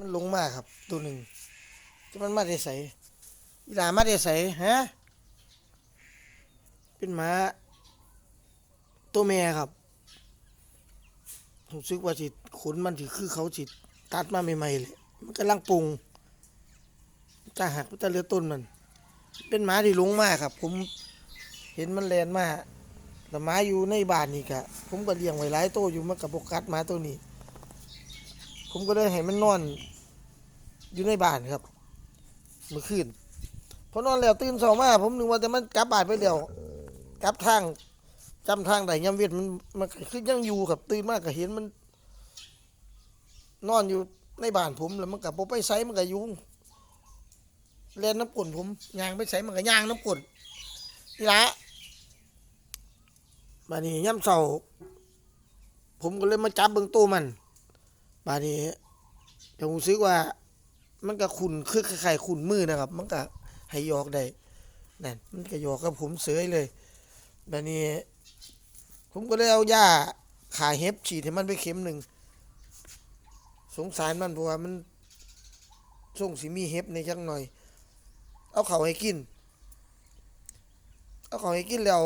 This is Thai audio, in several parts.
มันลงมากครับ ตัวหนึ่งจะมันมาได้ใสอีหลามาได้ใสฮะเป็นหมาตัวแม่ครับผมซึกว่าสิขนมันถือคือเขาสิตัดมาใหม่ๆเลยมันกำลังปรุงจะหักจะเลือต้นมัน เป็นหมาที่ลงมากครับ ผมเห็นมันแลนมากแต่หมาอยู่ในบ้านนี่กะผมก็เลี้ยงไว้หลายโตวอยู่มันกับปกัดหมาตัวนี้ ผมก็เลยให้มันนอน อยู่ในบ้านครับเมื่อคืนพอนอนแล้วตื่นเช้ามาผมนึกว่าแต่มันกลับบ้านไปแล้วกลับทางจำทางใดยามเวียดมันมันก็คือยังอยู่ครับตื่นมากก็เห็นมัน นอนอยู่ในบ้านผมแล้วมันกับผมไปไสมันก็ยุงเล่นน้ำกลนผมยางไปไสมันก็ยางน้ำกลนนี่ละบานี้ย่ำเสาผมก็เลยมาจับเบิ่งตัวมัน บานี้แต่ผมซื้อว่า มันก็ขุนคือคล้ายๆขุนมือนะครับ มันก็ให้ยอกได้นั่นมันก็ยอกกับผมเสยเลยบานี้ ผมก็เลยเอายาขาเห็บฉีดให้มันไปเข็มหนึ่งสงสารมันเพราะว่ามันส่งสิมีเห็บในจักหน่อย เอาเขาวให้กิน เอาเขาวให้กินแล้ว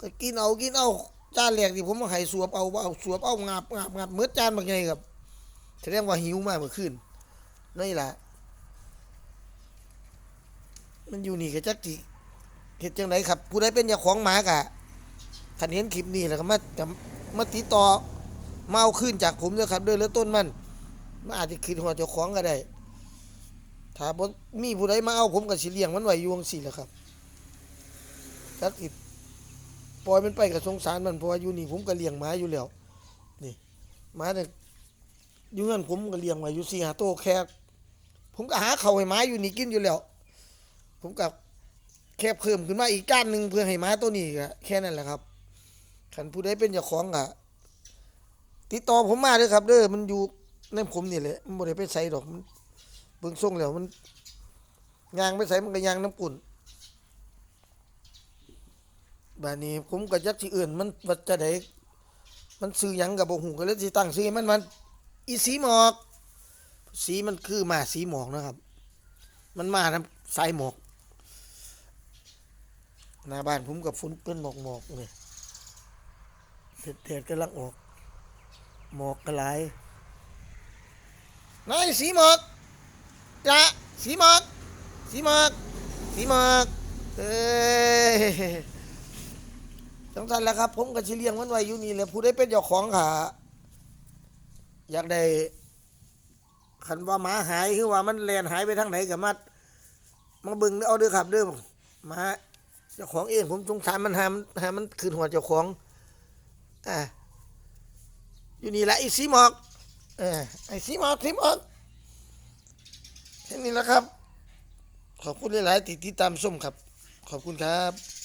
ก็กินเอากินเอา จานแรกที่ผมมาให้สวบเอาเอาสวบเอางาบงาบงาบเมื่อจานบางไงครับแสดงว่าหิวมากเมื่อคืนนี่แหละมันอยู่นี่ก็จักจิเห็ดจังไดครับ ผู้ใดเป็นเจ้าของหมากะขันเห็นคลิปนี้แล้วก็มาจะมาติดต่อมาเอาขึ้นจากผมเลยครับด้วยแล้วต้นมันมันอาจจะคืนหัวเจ้าของก็ได้ ถ้าบ่มีผู้ใดมาเอาผมก็สิเลี้ยงมันไหวยู่จังซี่แหละครับจักสิ ปล่อยมันไปก็สงสารมันเพราะว่าอยู่นี่ผมก็เลี้ยงหมาอยู่แล้วนี่หมาเนี่ยอยู่งั้นผมก็เลี้ยงไว้อยู่4 5ตัวแค่ผมก็หาเข้าให้หมาอยู่นี่กินอยู่แล้ว ผมก็แค่เพิ่มขึ้นมาอีกก้านหนึ่งเพื่อให้หมาตัวนี้ก็แค่นั้นแหละครับคันผู้ใดเป็นเจ้าของก็ติดต่อผมมาเด้อครับเด้อมันอยู่ในผมนี่แหละมันบ่ได้ไปใส่ดอกมันเบิ่งส่งแล้วมันยางไปใส่มันก็ยางน้ำกุ่น บานี้ผมก็จักสิเอื่นมันว่าจะได้มันซื้อหยังก็บ่ฮู้ก็เลยสิตั้งชื่อให้มันมันอีสีหมอก สีมันคือมาสีหมอกนะครับ มันมานํสายหมอกหน้าบ้านผมกับฝนเป็นหมอกหมอกเลยแดดๆกำลังออกหมอกกระไรนายสีหมอกจ้ะสีหมอกสีหมอกสีหมอกเอ้ จังสันแหล้วครับ ผมกับชิเลียงมันไว้อยู่นี่แหละผู้ได้เป็นเจ้าของขาอยากได้คันว่าหมาหายคือว่ามันแลนหายไปทางไหนกับมัดมาบึงเอาเด้อครับเด้อหมาเจ้าของเองผมสงสารมันหามันหามันคืนหัวเจ้าของอ่าอยู่นี่แหละไอ้สีหมอกเออไอ้สีหมอกสีหมอกแค่นี้แหละครับ ขอบคุณหลายๆติดตามส้มครับ ขอบคุณครับ